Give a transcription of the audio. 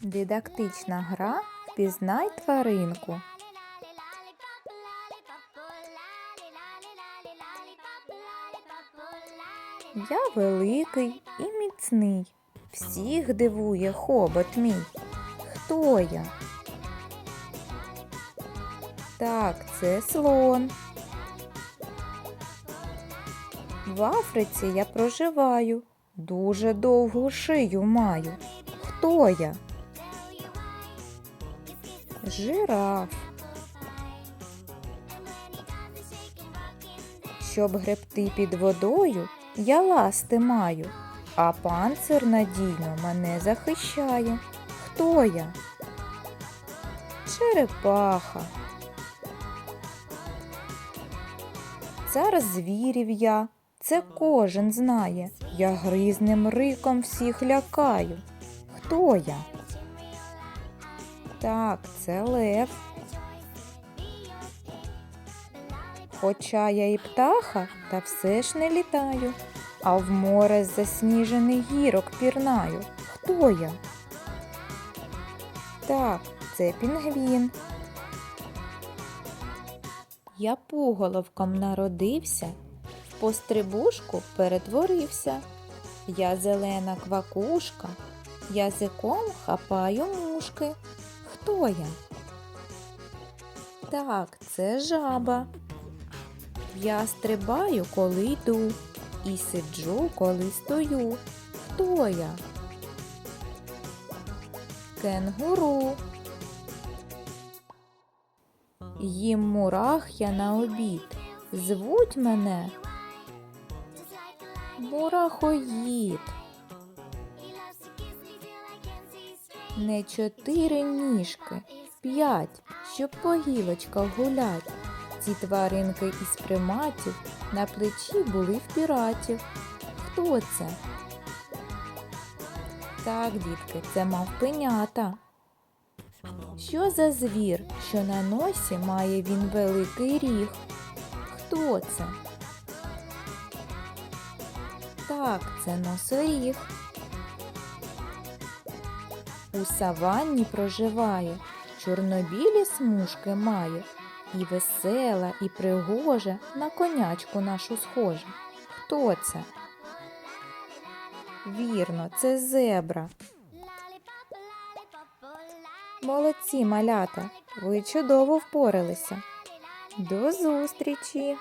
Дидактична гра Впізнай тваринку. Я великий і міцний. Всіх дивує хобот мій. Хто я? Так, це слон. В Африці я проживаю. Дуже довгу шию маю. Хто я? Жираф. Щоб гребти під водою, я ласти маю, а панцир надійно мене захищає. Хто я? Черепаха. Цар звірів я, це кожен знає. Я гризним риком всіх лякаю. Хто я? Так, це лев. Хоча я і птаха, та все ж не літаю, а в море з засніжених гірок пірнаю. Хто я? Так, це пінгвін. Я пуголовком народився, в пострибушку перетворився. Я зелена квакушка, язиком хапаю мушки. Хто я? Так, це жаба. Я стрибаю, коли йду, і сиджу, коли стою. Хто я? Кенгуру. Їм мурах я на обід. Звуть мене Мурахоїд. Не чотири ніжки, п'ять, щоб по гілочках гулять. Ці тваринки із приматів на плечі були в піратів. Хто це? Так, дітки, це мавпенята. Що за звір, що на носі має він великий ріг? Хто це? Так, це носоріг. У саванні проживає, чорнобілі смужки має, і весела, і пригожа на конячку нашу схожа. Хто це? Вірно, це зебра. Молодці, малята, ви чудово впоралися. До зустрічі!